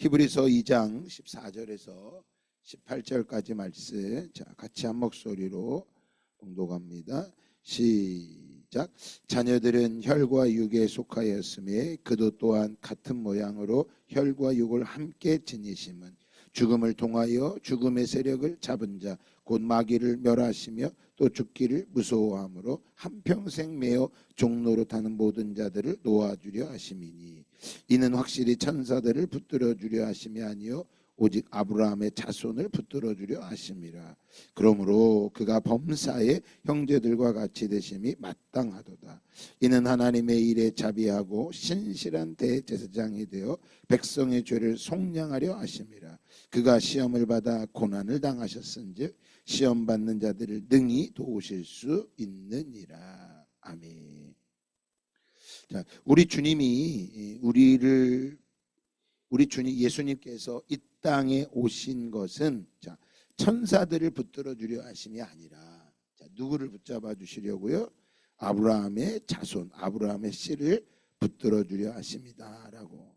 히브리서 2장 14절에서 18절까지 말씀 자 같이 한 목소리로 봉독합니다. 시작. 자녀들은 혈과 육에 속하였음에 그도 또한 같은 모양으로 혈과 육을 함께 지니심은 죽음을 통하여 죽음의 세력을 잡은 자 곧 마귀를 멸하시며 또 죽기를 무서워함으로 한평생 매어 종로로 타는 모든 자들을 놓아주려 하심이니 이는 확실히 천사들을 붙들어 주려 하심이 아니요 오직 아브라함의 자손을 붙들어 주려 하심이라. 그러므로 그가 범사의 형제들과 같이 되심이 마땅하도다. 이는 하나님의 일에 자비하고 신실한 대제사장이 되어 백성의 죄를 속량하려 하심이라 그가 시험을 받아 고난을 당하셨은즉 시험 받는 자들을 능히 도우실 수 있느니라 아멘. 자, 우리 주님이 우리를 우리 주님 예수님께서 이 땅에 오신 것은 자, 천사들을 붙들어 주려 하심이 아니라 자, 누구를 붙잡아 주시려고요? 아브라함의 자손, 아브라함의 씨를 붙들어 주려 하십니다라고 어,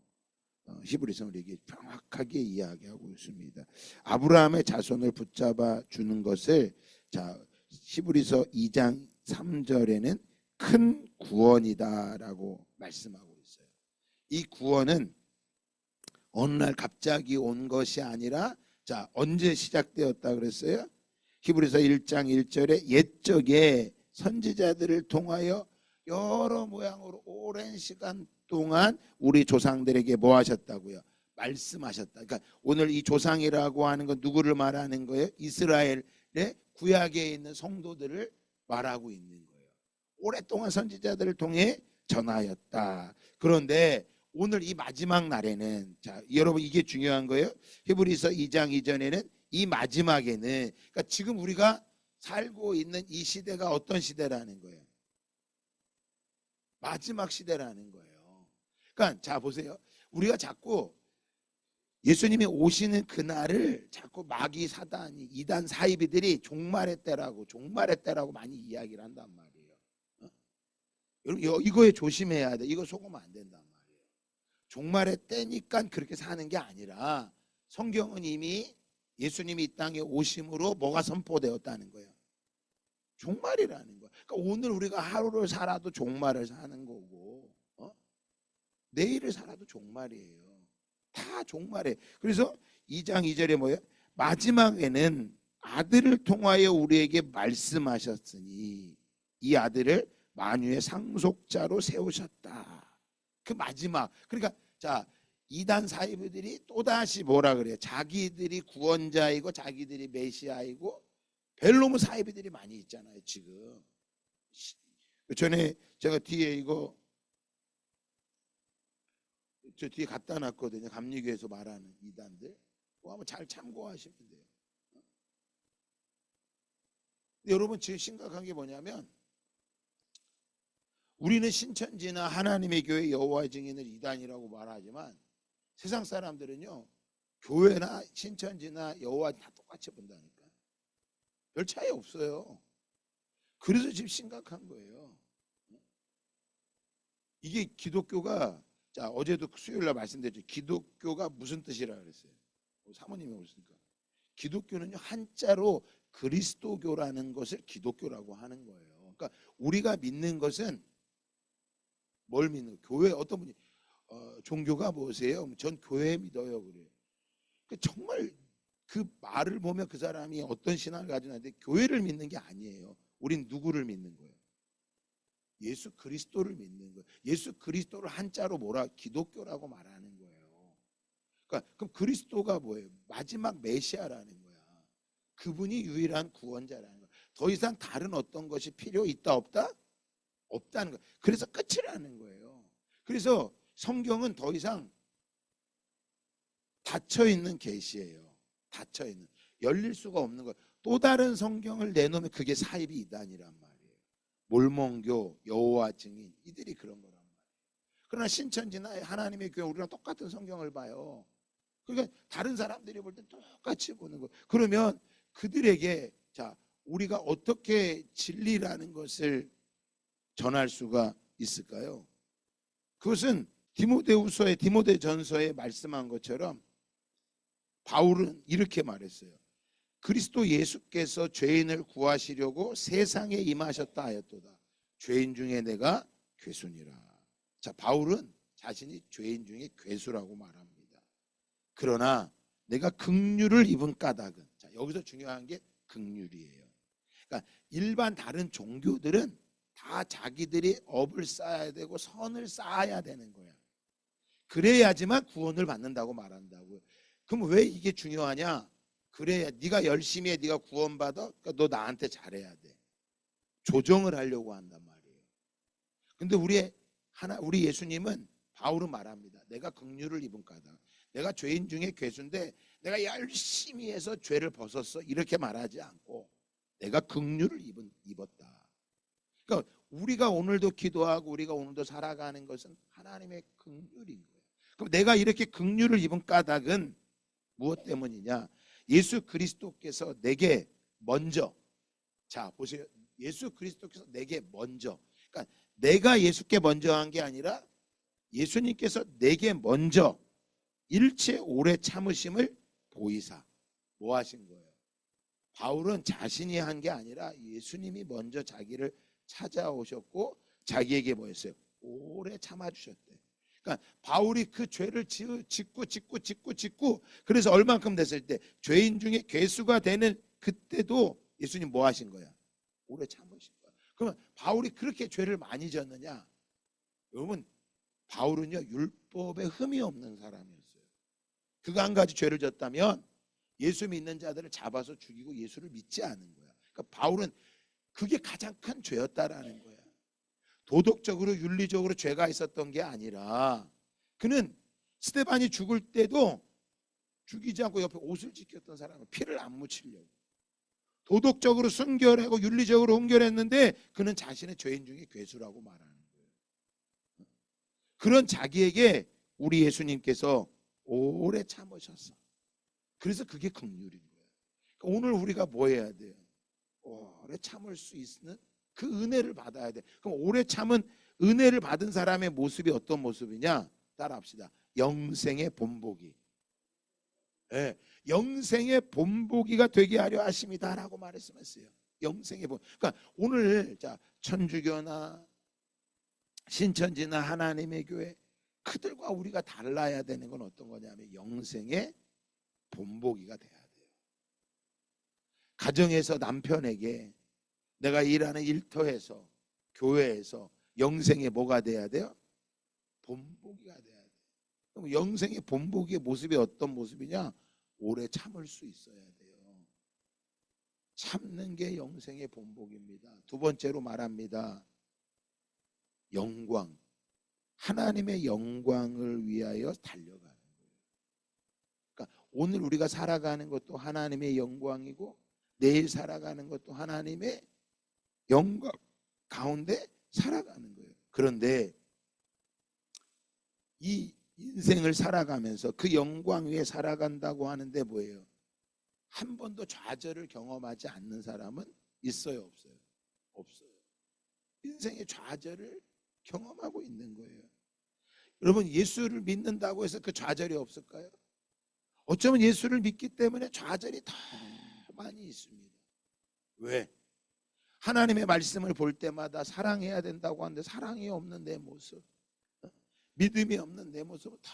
히브리서 우리에게 정확하게 이야기하고 있습니다. 아브라함의 자손을 붙잡아 주는 것을 자 히브리서 2장 3절에는 큰 구원이다라고 말씀하고 있어요. 이 구원은 어느 날 갑자기 온 것이 아니라 자 언제 시작되었다 그랬어요? 히브리서 1장 1절에 옛적에 선지자들을 통하여 여러 모양으로 오랜 시간 동안 우리 조상들에게 뭐 하셨다고요? 말씀하셨다. 그러니까 오늘 이 조상이라고 하는 건 누구를 말하는 거예요? 이스라엘의 구약에 있는 성도들을 말하고 있는 거예요. 오랫동안 선지자들을 통해 전하였다. 그런데 오늘 이 마지막 날에는 자 여러분 이게 중요한 거예요. 히브리서 2장 이전에는 이 마지막에는 그러니까 지금 우리가 살고 있는 이 시대가 어떤 시대라는 거예요. 마지막 시대라는 거예요. 그러니까 자 보세요. 우리가 자꾸 예수님이 오시는 그날을 자꾸 마귀 사단이 이단 사이비들이 종말의 때라고 종말의 때라고 많이 이야기를 한단 말이에요. 어? 여러분 여- 이거에 조심해야 돼. 이거 속으면 안 된단 말이에요. 종말의 때니까 그렇게 사는 게 아니라 성경은 이미 예수님이 이 땅에 오심으로 뭐가 선포되었다는 거예요. 종말이라는 거야. 그러니까 오늘 우리가 하루를 살아도 종말을 사는 거고, 어? 내일을 살아도 종말이에요. 다 종말에. 그래서 2장 2절에 뭐예요? 마지막에는 아들을 통하여 우리에게 말씀하셨으니 이 아들을 만유의 상속자로 세우셨다. 그 마지막. 그러니까 자 이단 사이비들이 또 다시 뭐라 그래요? 자기들이 구원자이고 자기들이 메시아이고 벨로무 사이비들이 많이 있잖아요 지금. 그 전에 제가 뒤에 이거 저 뒤에 갖다 놨거든요. 감리교에서 말하는 이단들. 그거 한번 잘 참고하시면 돼요. 여러분 지금 심각한 게 뭐냐면 우리는 신천지나 하나님의 교회 여호와의 증인을 이단이라고 말하지만 세상 사람들은요 교회나 신천지나 여호와 다 똑같이 본다니까 별 차이 없어요. 그래서 지금 심각한 거예요. 이게 기독교가 자 어제도 수요일 날 말씀드렸죠. 기독교가 무슨 뜻이라 그랬어요. 어, 사모님이 오셨으니까 기독교는요 한자로 그리스도교라는 것을 기독교라고 하는 거예요. 그러니까 우리가 믿는 것은 뭘 믿는? 교회 어떤 분이 어, 종교가 뭐세요? 전 교회 믿어요 그래요. 그 정말 그 말을 보면 그 사람이 어떤 신앙을 가지고 있는데 교회를 믿는 게 아니에요. 우린 누구를 믿는 거예요? 예수 그리스도를 믿는 거예요. 예수 그리스도를 한자로 뭐라 기독교라고 말하는 거예요. 그러니까 그럼 그리스도가 뭐예요? 마지막 메시아라는 거야. 그분이 유일한 구원자라는 거야. 더 이상 다른 어떤 것이 필요 있다 없다? 없다는 거야. 그래서 끝이라는 거예요. 그래서 성경은 더 이상 닫혀 있는 계시예요. 닫혀 있는 열릴 수가 없는 거예요. 또 다른 성경을 내놓으면 그게 사입이 이단이란 말이에요. 몰몬교, 여호와 증인 이들이 그런 거란 말이에요. 그러나 신천지나 하나님의 교회 우리랑 똑같은 성경을 봐요. 그러니까 다른 사람들이 볼때 똑같이 보는 거예요. 그러면 그들에게 자 우리가 어떻게 진리라는 것을 전할 수가 있을까요? 그것은 디모데후서의 디모데 전서에 말씀한 것처럼 바울은 이렇게 말했어요. 그리스도 예수께서 죄인을 구하시려고 세상에 임하셨다 하였도다. 죄인 중에 내가 괴순이라. 자, 바울은 자신이 죄인 중에 괴수라고 말합니다. 그러나 내가 극류를 입은 까닭은 자, 여기서 중요한 게 극률이에요. 그러니까 일반 다른 종교들은 다 자기들이 업을 쌓아야 되고 선을 쌓아야 되는 거야. 그래야지만 구원을 받는다고 말한다고요. 그럼 왜 이게 중요하냐? 그래야 네가 열심히 해, 네가 구원받아. 그러니까 너 나한테 잘해야 돼. 조정을 하려고 한단 말이에요. 근데 우리 하나 우리 예수님은 바울은 말합니다. 내가 긍휼을 입은 까다. 내가 죄인 중에 괴수인데 내가 열심히 해서 죄를 벗었어. 이렇게 말하지 않고 내가 긍휼을 입은 입었다. 그러니까 우리가 오늘도 기도하고 우리가 오늘도 살아가는 것은 하나님의 긍휼인 거예요. 그럼 내가 이렇게 긍휼을 입은 까닭은 무엇 때문이냐? 예수 그리스도께서 내게 먼저 자 보세요. 예수 그리스도께서 내게 먼저 그러니까 내가 예수께 먼저 한 게 아니라 예수님께서 내게 먼저 일체 오래 참으심을 보이사 뭐 하신 거예요? 바울은 자신이 한 게 아니라 예수님이 먼저 자기를 찾아오셨고 자기에게 뭐였어요? 오래 참아주셨대. 그러니까 바울이 그 죄를 지- 짓고 짓고 짓고 짓고 그래서 얼만큼 됐을 때 죄인 중에 괴수가 되는 그때도 예수님 뭐 하신 거야? 오래 참으신 거야. 그러면 바울이 그렇게 죄를 많이 졌느냐? 여러분 바울은요 율법에 흠이 없는 사람이었어요. 그가 한 가지 죄를 졌다면 예수 믿는 자들을 잡아서 죽이고 예수를 믿지 않은 거야. 그러니까 바울은 그게 가장 큰 죄였다라는 거야. 도덕적으로 윤리적으로 죄가 있었던 게 아니라 그는 스테반이 죽을 때도 죽이지 않고 옆에 옷을 지켰던 사람은 피를 안 묻히려고 도덕적으로 순결하고 윤리적으로 순결했는데 그는 자신의 죄인 중에 괴수라고 말하는 거예요. 그런 자기에게 우리 예수님께서 오래 참으셨어. 그래서 그게 극률인 거예요. 그러니까 오늘 우리가 뭐 해야 돼요? 오래 참을 수 있는 그 은혜를 받아야 돼. 그럼 오래 참은 은혜를 받은 사람의 모습이 어떤 모습이냐? 따라합시다. 영생의 본보기. 예, 영생의 본보기가 되게 하려 하심이다라고 말씀했어요. 영생의 본. 그러니까 오늘 자 천주교나 신천지나 하나님의 교회 그들과 우리가 달라야 되는 건 어떤 거냐면 영생의 본보기가 돼야 돼요. 가정에서 남편에게 내가 일하는 일터에서 교회에서 영생의 뭐가 돼야 돼요? 본보기가 돼야 돼요. 그럼 영생의 본보기의 모습이 어떤 모습이냐? 오래 참을 수 있어야 돼요. 참는 게 영생의 본보기입니다. 두 번째로 말합니다. 영광. 하나님의 영광을 위하여 달려가는 거예요. 그러니까 오늘 우리가 살아가는 것도 하나님의 영광이고 내일 살아가는 것도 하나님의 영광 가운데 살아가는 거예요. 그런데 이 인생을 살아가면서 그 영광 위에 살아간다고 하는데 뭐예요? 한 번도 좌절을 경험하지 않는 사람은 있어요, 없어요? 없어요. 인생의 좌절을 경험하고 있는 거예요. 여러분 예수를 믿는다고 해서 그 좌절이 없을까요? 어쩌면 예수를 믿기 때문에 좌절이 더 많이 있습니다. 왜? 하나님의 말씀을 볼 때마다 사랑해야 된다고 하는데 사랑이 없는 내 모습, 어? 믿음이 없는 내 모습을 더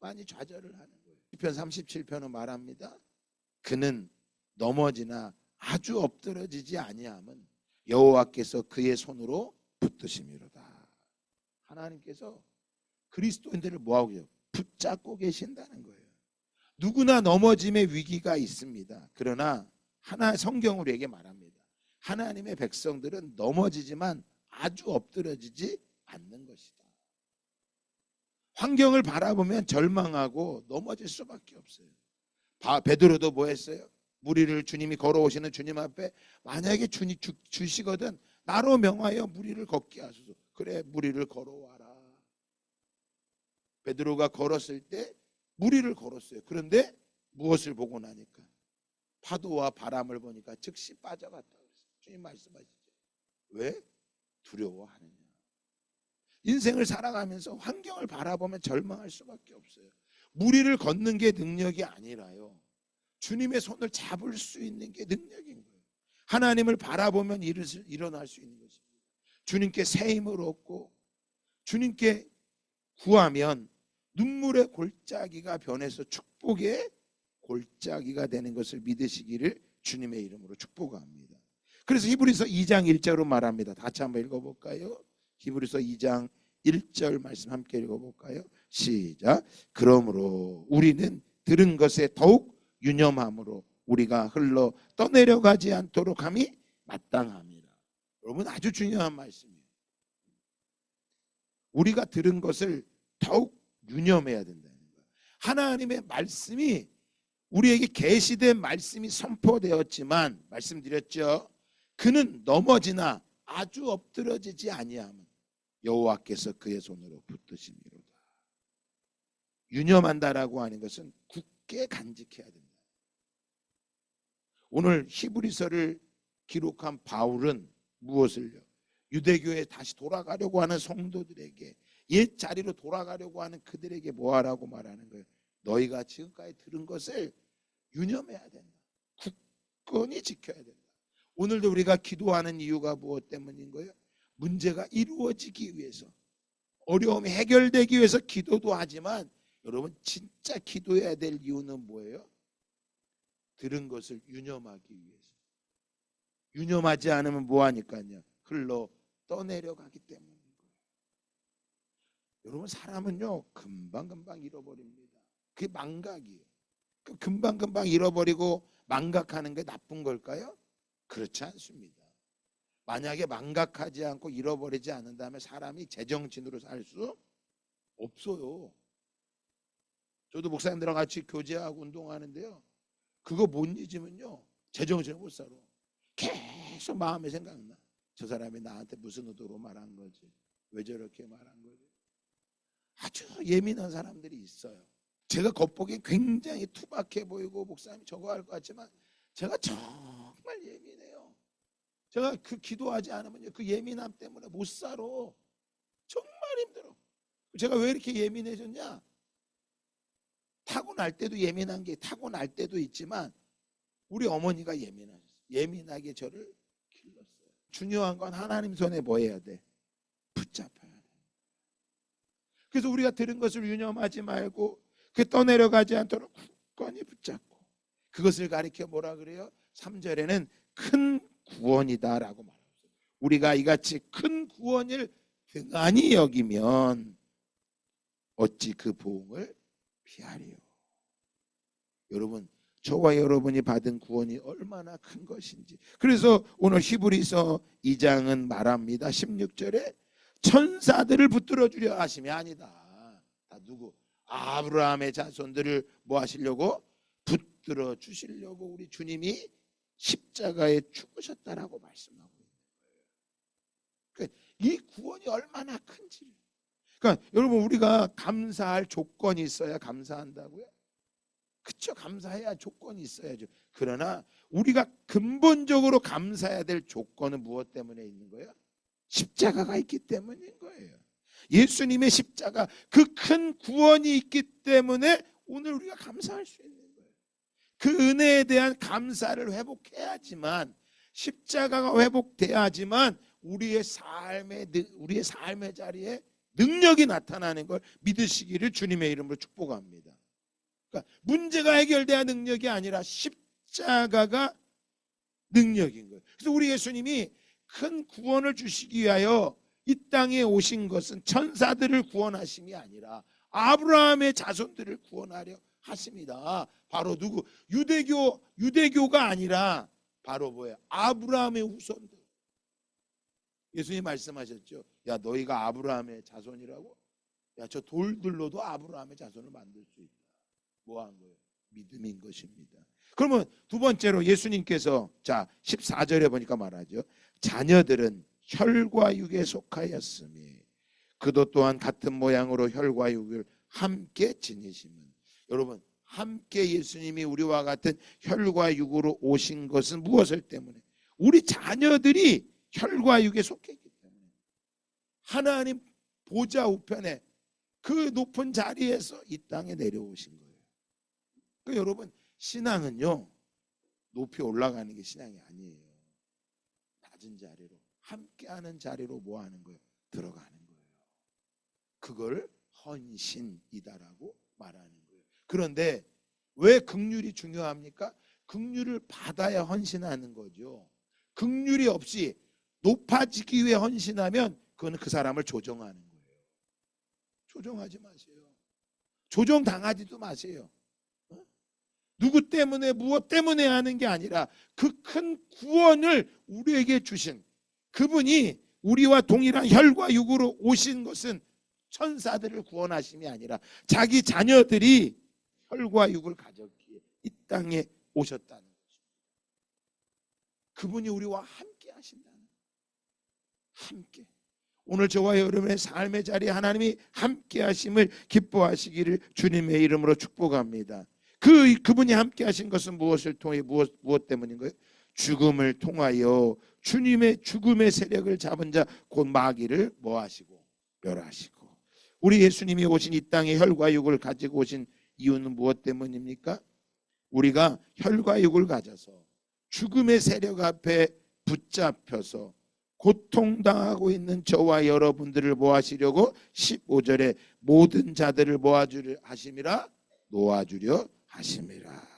많이 좌절을 하는 거예요. 시편 37편은 말합니다. 그는 넘어지나 아주 엎드러지지 아니함은 여호와께서 그의 손으로 붙드심이로다. 하나님께서 그리스도인들을 뭐하고 계세요? 붙잡고 계신다는 거예요. 누구나 넘어짐의 위기가 있습니다. 그러나 하나 성경 우리에게 말합니다. 하나님의 백성들은 넘어지지만 아주 엎드러지지 않는 것이다. 환경을 바라보면 절망하고 넘어질 수밖에 없어요. 바, 베드로도 뭐 했어요? 무리를 주님이 걸어오시는 주님 앞에 만약에 주님 주, 주시거든 나로 명하여 무리를 걷게 하소서. 그래 무리를 걸어와라. 베드로가 걸었을 때 무리를 걸었어요. 그런데 무엇을 보고 나니까 파도와 바람을 보니까 즉시 빠져갔다. 주님 말씀하시죠. 왜 두려워하느냐? 인생을 살아가면서 환경을 바라보면 절망할 수밖에 없어요. 무리를 걷는 게 능력이 아니라요. 주님의 손을 잡을 수 있는 게 능력인 거예요. 하나님을 바라보면 일어날 수 있는 것입니다. 주님께 새 힘을 얻고 주님께 구하면 눈물의 골짜기가 변해서 축복의 골짜기가 되는 것을 믿으시기를 주님의 이름으로 축복합니다. 그래서 히브리서 2장 1절로 말합니다. 같이 한번 읽어볼까요? 히브리서 2장 1절 말씀 함께 읽어볼까요? 시작. 그러므로 우리는 들은 것에 더욱 유념함으로 우리가 흘러 떠내려가지 않도록 함이 마땅합니다. 여러분 아주 중요한 말씀이에요. 우리가 들은 것을 더욱 유념해야 된다는 거예요. 하나님의 말씀이 우리에게 계시된 말씀이 선포되었지만 말씀드렸죠. 그는 넘어지나 아주 엎드러지지 아니하면 여호와께서 그의 손으로 붙드심이로다. 유념한다라고 하는 것은 굳게 간직해야 된다. 오늘 히브리서를 기록한 바울은 무엇을요? 유대교에 다시 돌아가려고 하는 성도들에게 옛 자리로 돌아가려고 하는 그들에게 뭐하라고 말하는 거예요? 너희가 지금까지 들은 것을 유념해야 된다. 굳건히 지켜야 된다. 오늘도 우리가 기도하는 이유가 무엇 때문인 거예요? 문제가 이루어지기 위해서 어려움이 해결되기 위해서 기도도 하지만 여러분 진짜 기도해야 될 이유는 뭐예요? 들은 것을 유념하기 위해서. 유념하지 않으면 뭐 하니까요? 흘러 떠내려가기 때문인 거예요. 여러분 사람은요 금방 금방 잃어버립니다. 그게 망각이에요. 그 금방 금방 잃어버리고 망각하는 게 나쁜 걸까요? 그렇지 않습니다. 만약에 망각하지 않고 잃어버리지 않는다면 사람이 제정신으로 살 수 없어요. 저도 목사님들랑 같이 교제하고 운동하는데요. 그거 못 잊으면요. 제정신을 못 살아. 계속 마음에 생각나. 저 사람이 나한테 무슨 의도로 말한 거지? 왜 저렇게 말한 거지? 아주 예민한 사람들이 있어요. 제가 겉보기엔 굉장히 투박해 보이고 목사님 저거 할 것 같지만 제가 정말 예민해요. 제가 그 기도하지 않으면 그 예민함 때문에 못 살아. 정말 힘들어. 제가 왜 이렇게 예민해졌냐? 타고날 때도 예민한 게 타고날 때도 있지만 우리 어머니가 예민하셨어요. 예민하게 저를 길렀어요. 중요한 건 하나님 손에 뭐 해야 돼? 붙잡아야 돼. 그래서 우리가 들은 것을 유념하지 말고 그 떠내려가지 않도록 굳건히 붙잡고 그것을 가리켜 뭐라 그래요? 3절에는 큰 구원이다라고 말합니다. 우리가 이같이 큰 구원을 등한히 여기면 어찌 그 보응을 피하리요. 여러분 저와 여러분이 받은 구원이 얼마나 큰 것인지. 그래서 오늘 히브리서 2장은 말합니다. 16절에 천사들을 붙들어 주려 하심이 아니다. 다 누구? 아브라함의 자손들을 뭐 하시려고? 붙들어 주시려고 우리 주님이 십자가에 죽으셨다라고 말씀하고 있는 거예요. 그러니까 이 구원이 얼마나 큰지. 그러니까 여러분 우리가 감사할 조건이 있어야 감사한다고요? 그쵸 감사해야 조건이 있어야죠. 그러나 우리가 근본적으로 감사해야 될 조건은 무엇 때문에 있는 거예요? 십자가가 있기 때문인 거예요. 예수님의 십자가 그 큰 구원이 있기 때문에 오늘 우리가 감사할 수 있는. 그 은혜에 대한 감사를 회복해야지만 십자가가 회복돼야지만 우리의 삶의 우리의 삶의 자리에 능력이 나타나는 걸 믿으시기를 주님의 이름으로 축복합니다. 그러니까 문제가 해결돼야 능력이 아니라 십자가가 능력인 거예요. 그래서 우리 예수님이 큰 구원을 주시기 위하여 이 땅에 오신 것은 천사들을 구원하심이 아니라 아브라함의 자손들을 구원하려 하십니다. 바로 누구? 유대교 유대교가 아니라 바로 뭐예요? 아브라함의 후손들. 예수님 말씀하셨죠. 야 너희가 아브라함의 자손이라고? 야 저 돌들로도 아브라함의 자손을 만들 수 있다. 뭐 한 거예요? 믿음인 것입니다. 그러면 두 번째로 예수님께서 자 14절에 보니까 말하죠. 자녀들은 혈과 육에 속하였으니 그도 또한 같은 모양으로 혈과 육을 함께 지니시면 여러분 함께 예수님이 우리와 같은 혈과 육으로 오신 것은 무엇을 때문에 우리 자녀들이 혈과 육에 속했기 때문에 하나님 보좌 우편에 그 높은 자리에서 이 땅에 내려오신 거예요. 그 여러분 신앙은요 높이 올라가는 게 신앙이 아니에요. 낮은 자리로 함께하는 자리로 뭐 하는 거예요? 들어가는 거예요. 그걸 헌신이다라고 말하는. 그런데 왜 극률이 중요합니까? 극률을 받아야 헌신하는 거죠. 극률이 없이 높아지기 위해 헌신하면 그거는 그 사람을 조정하는 거예요. 조정하지 마세요. 조정 당하지도 마세요. 어? 누구 때문에 무엇 때문에 하는 게 아니라 그 큰 구원을 우리에게 주신 그분이 우리와 동일한 혈과 육으로 오신 것은 천사들을 구원하심이 아니라 자기 자녀들이 혈과 육을 가졌기에 이 땅에 오셨다는 거죠. 그분이 우리와 함께 하신다는 거예요. 함께. 오늘 저와 여러분의 삶의 자리에 하나님이 함께 하심을 기뻐하시기를 주님의 이름으로 축복합니다. 그 그분이 함께 하신 것은 무엇을 통해 무엇 무엇 때문인가요? 죽음을 통하여 주님의 죽음의 세력을 잡은 자 곧 마귀를 뭐 하시고 멸하시고 우리 예수님이 오신 이 땅에 혈과 육을 가지고 오신 이유는 무엇 때문입니까? 우리가 혈과 육을 가져서 죽음의 세력 앞에 붙잡혀서 고통당하고 있는 저와 여러분들을 모아시려고 15절에 모든 자들을 모아주려 하심이라 놓아주려 하심이라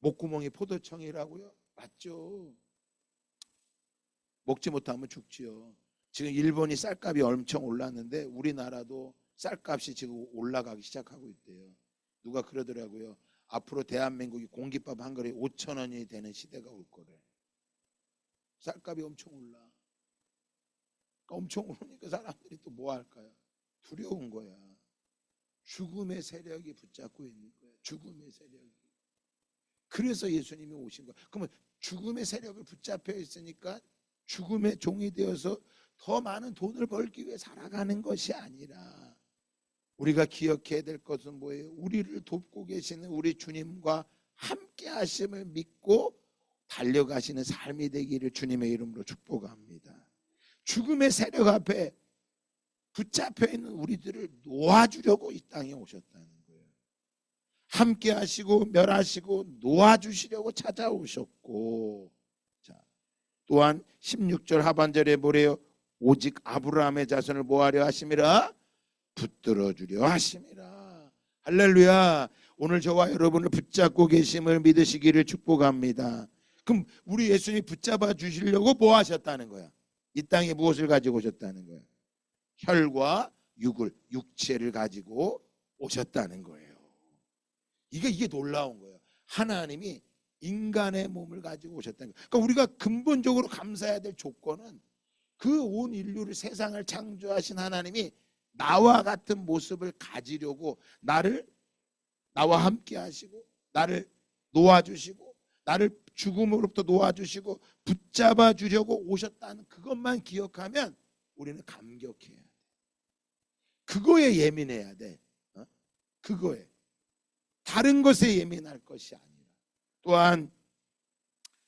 목구멍이 포도청이라고요? 맞죠 먹지 못하면 죽지요 지금 일본이 쌀값이 엄청 올랐는데 우리나라도 쌀값이 지금 올라가기 시작하고 있대요 누가 그러더라고요 앞으로 대한민국이 공깃밥 한 그릇 5천 원이 되는 시대가 올 거래 쌀값이 엄청 올라. 그러니까 엄청 오르니까 사람들이 또 뭐 할까요? 두려운 거야. 죽음의 세력이 붙잡고 있는 거야. 죽음의 세력이. 그래서 예수님이 오신 거야. 그러면 죽음의 세력을 붙잡혀 있으니까 죽음의 종이 되어서 더 많은 돈을 벌기 위해 살아가는 것이 아니라 우리가 기억해야 될 것은 뭐예요? 우리를 돕고 계시는 우리 주님과 함께 하심을 믿고 달려가시는 삶이 되기를 주님의 이름으로 축복합니다. 죽음의 세력 앞에 붙잡혀 있는 우리들을 놓아주려고 이 땅에 오셨다는 거예요. 함께 하시고 멸하시고 놓아주시려고 찾아오셨고 자 또한 16절 하반절에 뭐래요? 오직 아브라함의 자손을 모하려 하심이라 붙들어 주려 하심이라 할렐루야 오늘 저와 여러분을 붙잡고 계심을 믿으시기를 축복합니다. 그럼 우리 예수님이 붙잡아 주시려고 뭐 하셨다는 거야? 이 땅에 무엇을 가지고 오셨다는 거야? 혈과 육을 육체를 가지고 오셨다는 거예요. 이게 이게 놀라운 거예요. 하나님이 인간의 몸을 가지고 오셨다는 거예요. 그러니까 우리가 근본적으로 감사해야 될 조건은 그 온 인류를 세상을 창조하신 하나님이 나와 같은 모습을 가지려고 나를 나와 함께 하시고 나를 놓아주시고 나를 죽음으로부터 놓아주시고 붙잡아 주려고 오셨다는 그것만 기억하면 우리는 감격해야 돼. 그거에 예민해야 돼. 어? 그거에. 다른 것에 예민할 것이 아니라. 또한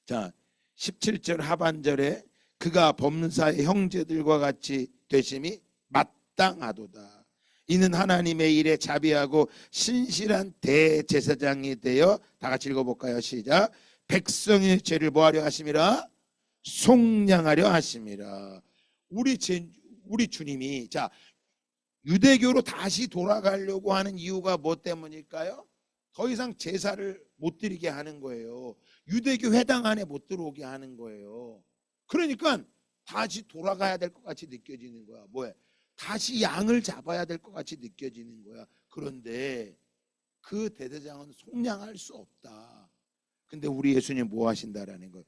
자 17절 하반절에 그가 범사의 형제들과 같이 되심이 마땅하도다. 이는 하나님의 일에 자비하고 신실한 대제사장이 되어 다 같이 읽어볼까요? 시작. 백성의 죄를 뭐하려 하심이라 속량하려 하심이라. 우리 제, 우리 주님이 자 유대교로 다시 돌아가려고 하는 이유가 뭐 때문일까요? 더 이상 제사를 못 드리게 하는 거예요. 유대교 회당 안에 못 들어오게 하는 거예요. 그러니까 다시 돌아가야 될 것 같이 느껴지는 거야. 뭐야? 다시 양을 잡아야 될 것 같이 느껴지는 거야. 그런데 그 대대장은 속량할 수 없다. 근데 우리 예수님 뭐 하신다라는 거.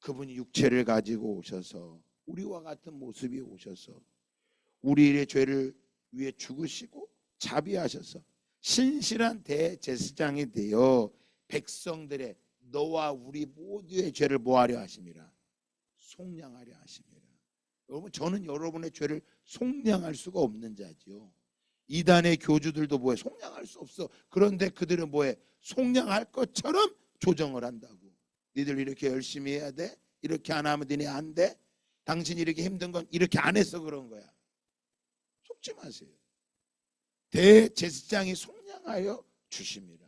그분이 육체를 가지고 오셔서 우리와 같은 모습이 오셔서 우리의 죄를 위해 죽으시고 자비하셔서 신실한 대제사장이 되어 백성들의 너와 우리 모두의 죄를 모하려 하심이라 속량하려 하심이라. 여러분 저는 여러분의 죄를 속량할 수가 없는 자지요. 이단의 교주들도 뭐해 속량할 수 없어. 그런데 그들은 뭐해 속량할 것처럼 조정을 한다고. 니들 이렇게 열심히 해야 돼? 이렇게 안 하면 니네 안 돼? 당신이 이렇게 힘든 건 이렇게 안 해서 그런 거야. 속지 마세요. 대제사장이 속량하여 주심이라.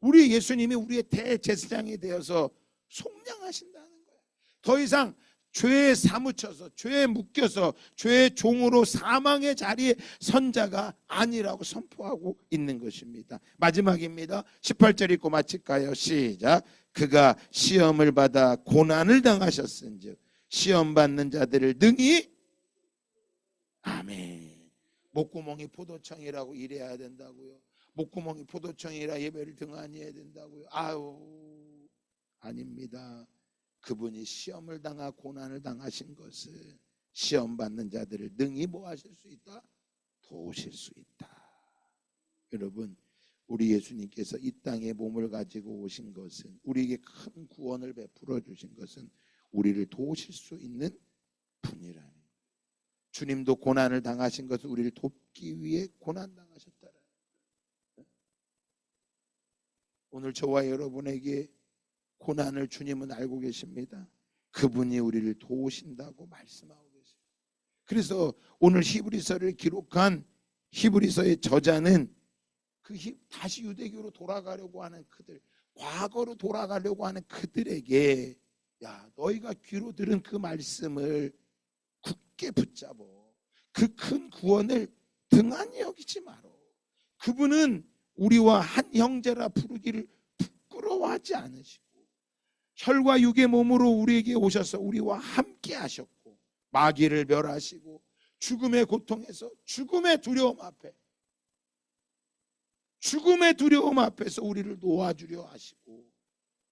우리 예수님이 우리의 대제사장이 되어서 속량하신다는 거예요. 더 이상 죄에 사무쳐서 죄에 묶여서 죄의 종으로 사망의 자리에 선 자가 아니라고 선포하고 있는 것입니다. 마지막입니다. 18절 읽고 마칠까요? 시작. 그가 시험을 받아 고난을 당하셨은즉 시험 받는 자들을 능히 아멘. 목구멍이 포도청이라고 일해야 된다고요. 목구멍이 포도청이라 예배를 등한히 해야 된다고요. 아유 아닙니다. 그분이 시험을 당하 고난을 당하신 것은 시험 받는 자들을 능히 뭐 하실 수 있다? 도우실 수 있다. 여러분 우리 예수님께서 이 땅에 몸을 가지고 오신 것은 우리에게 큰 구원을 베풀어 주신 것은 우리를 도우실 수 있는 분이라는. 주님도 고난을 당하신 것은 우리를 돕기 위해 고난 당하셨다라. 오늘 저와 여러분에게 고난을 주님은 알고 계십니다. 그분이 우리를 도우신다고 말씀하고 계세요. 그래서 오늘 히브리서를 기록한 히브리서의 저자는 그 히- 다시 유대교로 돌아가려고 하는 그들, 과거로 돌아가려고 하는 그들에게 야 너희가 귀로 들은 그 말씀을 굳게 붙잡어 그 큰 구원을 등한히 여기지 마라. 그분은 우리와 한 형제라 부르기를 부끄러워하지 않으시고 혈과 육의 몸으로 우리에게 오셔서 우리와 함께 하셨고 마귀를 멸하시고 죽음의 고통에서 죽음의 두려움 앞에 죽음의 두려움 앞에서 우리를 놓아주려 하시고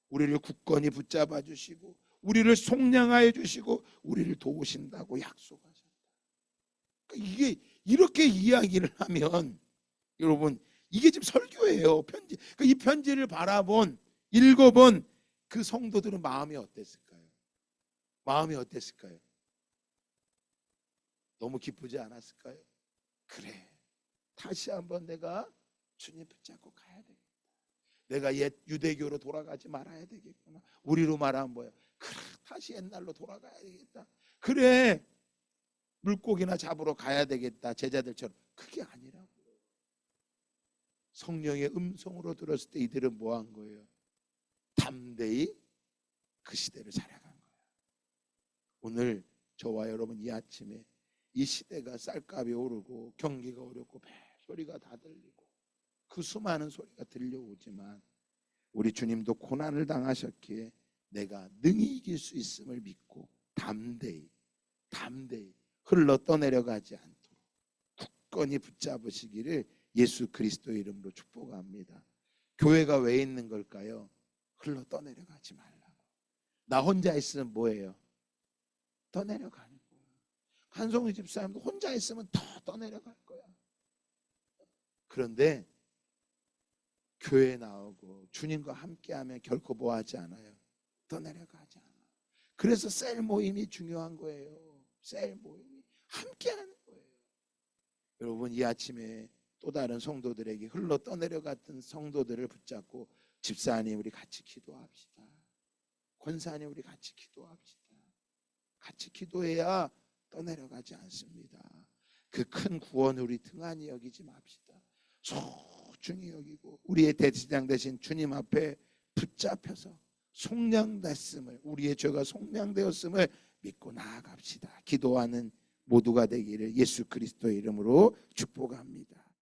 우리를 굳건히 붙잡아 주시고 우리를 속량하여 주시고 우리를 도우신다고 약속하셨다. 그러니까 이게 이렇게 이야기를 하면 여러분 이게 지금 설교예요. 편지. 그러니까 이 편지를 바라본 읽어본 그 성도들은 마음이 어땠을까요? 마음이 어땠을까요? 너무 기쁘지 않았을까요? 그래. 다시 한번 내가 주님 붙잡고 가야 되겠다. 내가 옛 유대교로 돌아가지 말아야 되겠구나. 우리로 말하면 뭐야? 그래. 다시 옛날로 돌아가야 되겠다. 그래. 물고기나 잡으러 가야 되겠다. 제자들처럼. 그게 아니라고. 성령의 음성으로 들었을 때 이들은 뭐 한 거예요? 담대히 그 시대를 살아간 거예요. 오늘 저와 여러분 이 아침에 이 시대가 쌀값이 오르고 경기가 어렵고 배 소리가 다 들리고 그 수많은 소리가 들려오지만 우리 주님도 고난을 당하셨기에 내가 능히 이길 수 있음을 믿고 담대히 담대히 흘러 떠내려가지 않도록 굳건히 붙잡으시기를 예수 그리스도 이름으로 축복합니다. 교회가 왜 있는 걸까요? 흘러 떠내려가지 말라고. 나 혼자 있으면 뭐예요? 떠내려가는 거야. 한송이 집사님도 혼자 있으면 더 떠내려갈 거야. 그런데 교회 나오고 주님과 함께하면 결코 뭐하지 않아요. 떠내려가지 않아. 그래서 셀 모임이 중요한 거예요. 셀 모임이 함께하는 거예요. 여러분 이 아침에 또 다른 성도들에게 흘러 떠내려갔던 성도들을 붙잡고 집사님 우리 같이 기도합시다. 권사님 우리 같이 기도합시다. 같이 기도해야 떠내려가지 않습니다. 그 큰 구원을 우리 등한히 여기지 맙시다. 소중히 여기고 우리의 대지장 대신 주님 앞에 붙잡혀서 속량됐음을 우리의 죄가 속량되었음을 믿고 나아갑시다. 기도하는 모두가 되기를 예수 그리스도의 이름으로 축복합니다.